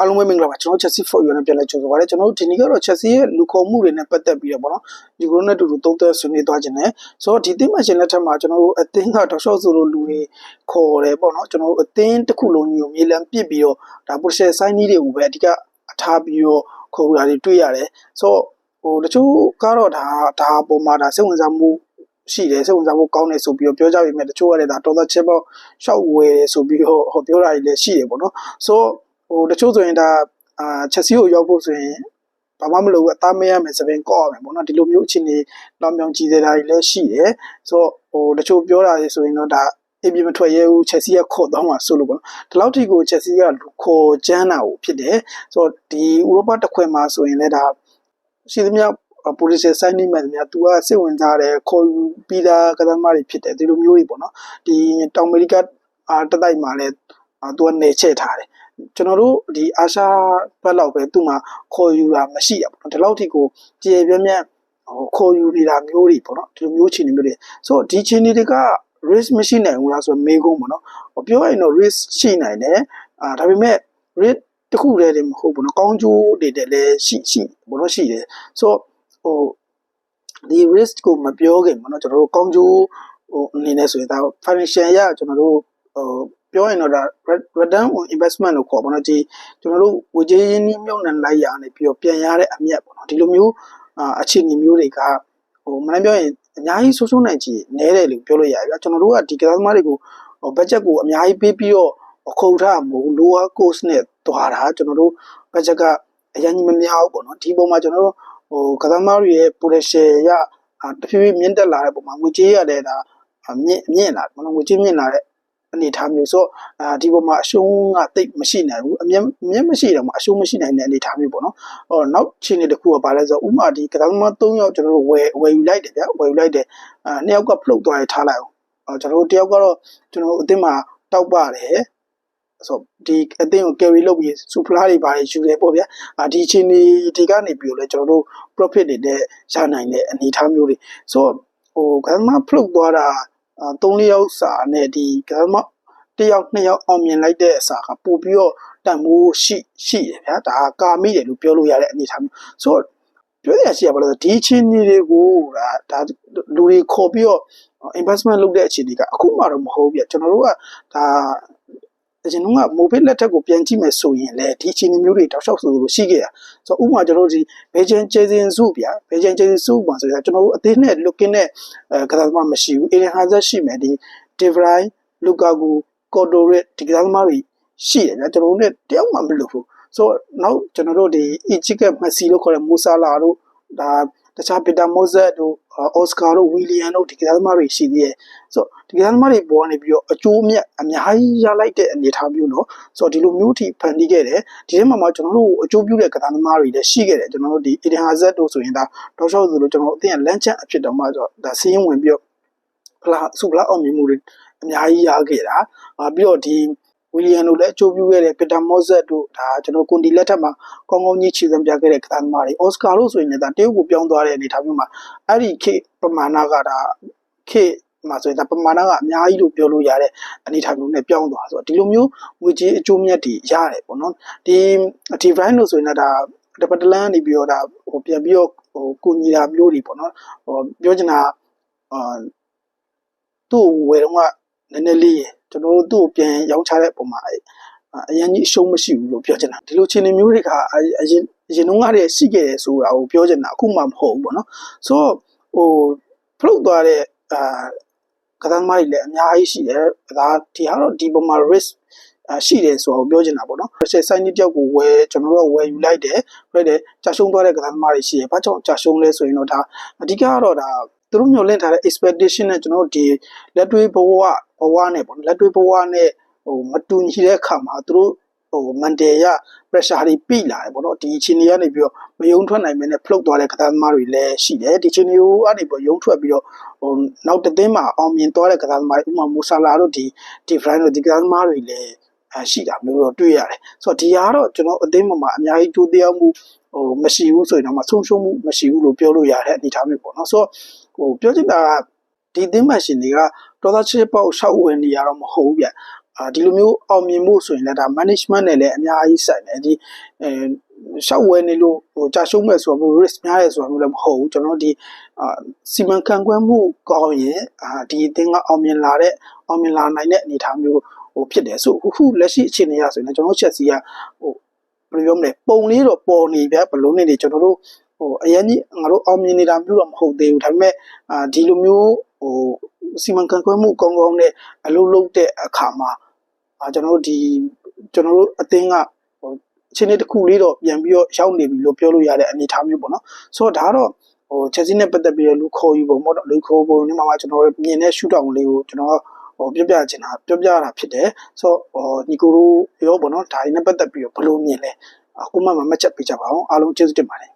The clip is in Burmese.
အားလုံးပဲမင်္ဂလာပါကျွန်တော် Chelsea for you နဲ့ပြန်လဲကြိုဆိုပါရစေကျွန်တော်တို့ဒီနေ့ကတော့ Chelsea ရဲ့လူခေါ်မှုတွေနဲ့ပတ်သက်ပြီးတော့ပေါ့နော်ဒီကိုနဲ့တူတူသုံးသပ်ဆွေးနွေးသွားခြင်းနဲ့ဆိုတော့ဒီသင်းမရှင်လက်ထက်မှာကျွန်တော်တို့အသင်းကတောက်လျှောက်ဆိုလို့လူတွေခေါ်တယ်ပေါ့နော်ကျွန်တော်တို့အသင်းတစ်ခုလုံးကြီးကိုမြေလံပစ်ပြီးတော့ဒါ potential sign တွေကိုပဲအဓိကအထားပြီးတော့ခေါ်လာတွေတွေ့ရတယ်ဆိုတော့ဟိုတချို့ကတော့ဒါဒါပုံမှာဒါစိတ်ဝင်စားမှုရှိတယ်စိတ်ဝင်စားဖို့ကောင်းတယ်ဆိုပြီးတော့ပြောကြပေမဲ့တချို့ကလည်းဒါတော်တော်ချက်ပေါက်ရှောက်ဝယ်ဆိုပြီးတော့ဟောပြောတာတွေလည်းရှိတယ်ပေါ့နော်ဆိုတော့ဟို တချို့ဆိုရင်ဒါအာချက်စီကိုရောက်ဖို့ဆိုရင်ဘာမှမလုပ်ဘူးအသားမရမယ်စပင်ကော့ရမယ်ပေါ့နော်ဒီလိုမျိုးအခြေအနေတော့မြောင်ကြည့်နေတာတွေလည်းရှိတယ်ဆိုတော့ဟိုတချို့ပြောတာတွေဆိုရင်တော့ဒါအပြစ်မထွက်ရဲဘူးချက်စီကခေါ်တော့မှာဆိုလို့ပေါ့နော်ဒီလောက်ထိကိုချက်စီကခေါ်ချမ်းတာကိုဖြစ်တယ်ဆိုတော့ဒီဥရောပတစ်ခွင်မှာဆိုရင်လည်းဒါရှိသမျှ policy signing မှန်များသူကစိတ်ဝင်စားတယ်ခေါ်ယူပြီးသားကသမားတွေဖြစ်တယ်ဒီလိုမျိုးတွေပေါ့နော်ဒီတောင်အမေရိကအာတတိုက်မှာလည်းသူကနေချက်ထားတယ် ကျွန်တော်တို့ဒီအာရှဘက်လောက်ပဲသူ့မှာခေါ်ယူတာမရှိရပေါ့နော်ဒီလောက်ထိကိုကြည်ပြည့်ပြည့်ဟိုခေါ်ယူနေတာမျိုးတွေပေါ့နော်ဒီလိုမျိုးခြေနေမျိုးတွေဆိုတော့ဒီခြေနေတွေက risk မရှိနိုင်ဘူးလားဆိုတော့မေးခွန်းပေါ့နော်ပြောရရင်တော့ risk ရှိနိုင်တယ်အာဒါပေမဲ့ risk တခုတည်းတည်းမဟုတ်ဘူးနော်ကောင်းကျိုးတွေတည်းလည်းရှိရှိဘောလို့ရှိတယ်ဆိုတော့ဟိုဒီ risk ကိုမပြောခင်ပေါ့နော်ကျွန်တော်တို့ကောင်းကျိုးဟိုအနေနဲ့ဆိုရင်ဒါ financial ရကျွန်တော်တို့ဟို ပြောရင်တော့ဒါ return on investment လို့ခေါ်ပါတော့ဒီကျွန်တော်တို့ဝေကြေးရင်းနှီးမြှုပ်နှံလိုက်ရအောင်ပြီးတော့ပြန်ရတဲ့အမြတ်ပေါ့နော်ဒီလိုမျိုးအခြေအနေမျိုးတွေကဟိုမနပြောရင်အများကြီးဆိုးဆိုးနိုင်ချီနဲတယ်လို့ပြောလို့ရတယ်ဗျာကျွန်တော်တို့ကဒီကစားသမားတွေကိုဘတ်ဂျက်ကိုအများကြီးပေးပြီးတော့အခုထားမဟုတ် lower cost နဲ့သွားတာကျွန်တော်တို့ဘတ်ဂျက်ကအရင်ကြီးမများဘူးပေါ့နော်ဒီပုံမှာကျွန်တော်တို့ဟိုကစားသမားတွေရဲ့ potential ရတဖြည်းဖြည်းမြင့်တက်လာတဲ့ပုံမှာငွေကြေးရတဲ့ဒါမြင့်မြင့်လာတယ်မနော်ငွေကြေးမြင့်လာတဲ့ အနေထားမျိုးဆိုအာဒီပေါ်မှာအရှုံးကတိတ်မရှိနိုင်ဘူးအမြင်မြင်မရှိတော့မှအရှုံးမရှိနိုင်တဲ့အနေထားမျိုးပေါ့နော်။အော်နောက်ချိန်တွေတစ်ခုကဘာလဲဆိုတော့ဥမာဒီကစားသမား၃ယောက်ကျွန်တော်တို့ဝယ်ဝယ်ယူလိုက်တယ်ဗျာဝယ်ယူလိုက်တယ်အာနှစ်ယောက်ကဖလုတ်သွားရထားလိုက်အောင်။အော်ကျွန်တော်တို့တယောက်ကတော့ကျွန်တော်တို့အသင်းမှာတောက်ပါတယ်ဆိုဒီအသင်းကို carry လုပ်ပြီးစူဖလားတွေပါတယ်ယူတယ်ပေါ့ဗျာအာဒီချိန်ဒီဒီကနေပြီးတော့လဲကျွန်တော်တို့ profit တွေနဲ့ရနိုင်တဲ့အနေအထားမျိုးတွေဆိုတော့ဟိုကစားသမားဖလုတ်သွားတာအာ ၃လျောက်စာနဲ့ဒီကစားသမားတယောက်နှစ်ယောက်အောင်မြင်လိုက်တဲ့အစာကပို့ပြီးတော့တန်မိုးရှိရှိတယ်ဗျာဒါကာမိတယ်လို့ပြောလို့ရတဲ့အနေအထားမျိုးဆိုတော့ပြောရရှိရပါလို့ဒီချင်းကြီးတွေကိုဒါဒါလူတွေခေါ်ပြီးတော့ investment လုပ်တဲ့အခြေအနေကအခုမှတော့မဟုတ်ဗျကျွန်တော်တို့ကဒါ အရင်ကမိုဘိတ်လက်ထက်ကိုပြန်ကြည့်မယ်ဆိုရင်လေဒီအခြေအနေမျိုးတွေတောက်လျှောက်ဆိုလို့ရှိခဲ့တာဆိုတော့ဥပမာကျွန်တော်တို့ဒီဘေဂျန်ကျေစင်စုဗျာဘေဂျန်ကျေစင်စုမှာဆိုရင်ကျွန်တော်တို့အသေးနဲ့ looking နဲ့အဲကစားသမားမရှိဘူးအေဒင်ဟာဇက်ရှိမယ်ဒီ De Vrij လူကာကူကော်တိုရစ်ဒီကစားသမားတွေရှိတယ်ဗျာကျွန်တော်တို့နဲ့တယောက်မှမလုပ်ဘူးဆိုတော့နောက်ကျွန်တော်တို့ဒီအီချစ်ကမက်ဆီလို့ခေါ်တဲ့မူဆာလာတို့ဒါ တခြားပီတာမိုဇက်တို့အော်စကာတို့ဝီလီယံတို့ဒီကစားသမားတွေရှိသေးတယ်ဆိုတော့ဒီကစားသမားတွေပေါ်နေပြီးတော့အကျိုးမြတ်အများကြီးရလိုက်တဲ့အနေအထားမျိုးနော်ဆိုတော့ဒီလိုမျိုးထိဖန်တီးခဲ့တယ်ဒီထဲမှာမှကျွန်တော်တို့အကျိုးပြုတဲ့ကစားသမားတွေလည်းရှိခဲ့တယ်ကျွန်တော်တို့ဒီအီဒင်ဟာဇက်တို့ဆိုရင်ဒါတောက်လျှောက်ဆိုလို့ကျွန်တော်အသင်းကလမ်းချက်အဖြစ်တော့မှဆိုတော့ဒါစီးရင်ဝင်ပြီးတော့ဖလားစုဖလားအောင်မြင်မှုတွေအများကြီးရခဲ့တာပြီးတော့ဒီ ဝီလီယံတို့လည်းအကျိုးပြုခဲ့တဲ့ပီတာမော့ဇက်တို့ဒါကျွန်တော်ကွန်ဒီလက်ထက်မှာကောင်းကောင်းကြီးခြေစံပြခဲ့တဲ့ကစားသမားတွေအော်စကာတို့ဆိုရင်လည်းဒါတရုတ်ကိုပြောင်းသွားတဲ့အနေအထားမျိုးမှာအဲ့ဒီခေပမာဏကဒါခေမှာဆိုရင်ဒါပမာဏကအများကြီးလို့ပြောလို့ရတဲ့အနေအထားမျိုးနဲ့ပြောင်းသွားဆိုတော့ဒီလိုမျိုးငွေကြေးအကျိုးမြတ်တွေရတယ်ပေါ့နော်ဒီဒီ brand လို့ဆိုရင်လည်းဒါတပတ်တလန်းနေပြီးတော့ဒါဟိုပြန်ပြီးတော့ဟိုကိုညီတာမျိုးတွေပေါ့နော်ဟိုပြောချင်တာအာသူ့ဝယ်တော့ကနည်းနည်းလေး ကျွန်တော်တို့သူ့ကိုပြန်ရောင်းချတဲ့ပုံမှာအရင်ကြီးအရှုံးမရှိဘူးလို့ပြောချင်တာဒီလိုခြေနေမျိုးတွေကအရင်အရင်တုန်းကတည်းကရှိခဲ့တယ်ဆိုတာကိုပြောချင်တာအခုမှမဟုတ်ဘူးပေါ့နော်ဆိုတော့ဟိုဖလုတ်သွားတဲ့အာကသမားတွေလည်းအများကြီးရှိတယ်ဒါဒီဟာတော့ဒီပုံမှာ risk အရှိတယ်ဆိုတော့ပြောချင်တာပေါ့နော်။ share sign တယောက်ကိုဝယ်ကျွန်တော်တို့ကဝယ်ယူလိုက်တယ်။ပြည့်တယ်ကြာရှုံးသွားတဲ့ကစားသမားတွေရှိတယ်။ဘာကြောင့်ကြာရှုံးလဲဆိုရင်တော့ဒါအဓိကကတော့ဒါသူတို့မျှော်လင့်ထားတဲ့ expectation နဲ့ကျွန်တော်တို့ဒီလက်တွေ့ဘဝဘ ဝနဲ့ပေါ့လက်တွေ့ဘဝနဲ့ဟိုမတူညီတဲ့အခါမှာသူတို့ဟိုမန်တယ်ရ pressure တွေပြိလာတယ်ပေါ့နော်ဒီချင်းတွေကနေပြီးတော့မယုံထွက်နိုင်မင်းနဲ့ဖလုတ်သွားတဲ့ကစားသမားတွေလည်းရှိတယ်ဒီချင်းတွေကိုကနေပြီးယုံထွက်ပြီးတော့ဟိုနောက်တစ်သင်းမှာအောင်မြင်သွားတဲ့ကစားသမားတွေဥပမာမူဆာလာတို့ဒီဒီဖရိုင်းတို့ဒီကစားသမားတွေလည်းရှိတာမျိုးတော့တွေ့ရတယ်ဆိုတော့ဒီဟာကတော့ကျွန်တော်အသိမှမှာအများကြီးတိုးတရားမှုဟိုမရှိဘူးဆိုရင်တော့မဆုံးရှုံးမှုမရှိဘူးလို့ပြောလို့ရတဲ့အနေအထားမျိုးပေါ့နော်ဆိုတော့ဟိုပြောချင်တာကဒီသင်းမရှင်တွေက တော်သားချစ်ပေါက်ရှောက်ဝင်နေရတော့မဟုတ်ဘူးဗျအာဒီလိုမျိုးအောင်မြင်မှုဆိုရင်လည်းဒါ management နဲ့လည်းအများကြီးဆိုင်တယ်ဒီအဲရှောက်ဝဲနေလို့ဟိုကြာရှုံးမဲ့ဆိုတော့ risk များရဲဆိုတော့လည်းမဟုတ်ဘူးကျွန်တော်ဒီအာစီမံခန့်ခွဲမှုကောင်းရင်အာဒီအသင်းကအောင်မြင်လာတဲ့အောင်မြင်လာနိုင်တဲ့အနေအထားမျိုးဟိုဖြစ်တယ်ဆိုအခုလက်ရှိအခြေအနေရဆိုရင်ကျွန်တော်ချက်စီကဟိုဘယ်လိုပြောမလဲပုံလေးတော့ပေါ်နေပြဘလုံးနေတွေကျွန်တော်တို့ဟိုအရင်ကြီးငါတို့အောင်မြင်နေတာမျိုးတော့မဟုတ်သေးဘူးဒါပေမဲ့အာဒီလိုမျိုး ဟိုစီမံခန့်ခွဲမှုကောင်းကောင်းနဲ့အလုပ်လုပ်တဲ့အခါမှာအာကျွန်တော်တို့ဒီကျွန်တော်တို့အသင်းကဟိုအချိန်လေးတစ်ခုလေးတော့ပြန်ပြီးတော့ရောက်နေပြီလို့ပြောလို့ရတဲ့အနေအထားမျိုးပေါ့နော်ဆိုတော့ဒါကတော့ဟိုချက်စီနဲ့ပတ်သက်ပြီးတော့လူခေါ်ယူပုံပေါ့နော်လူခေါ်ပုံနဲ့မှမှကျွန်တော်မြင်တဲ့ရှူတောင်လေးကိုကျွန်တော်ဟိုပြောပြချင်တာပြောပြတာဖြစ်တယ်ဆိုတော့ဟိုညီကိုတို့ရောပေါ့နော်ဒါတွေနဲ့ပတ်သက်ပြီးတော့ဘယ်လိုမြင်လဲအခုမှမမှတ်ချက်ပေးကြပါအောင်အားလုံးကျေးဇူးတင်ပါတယ်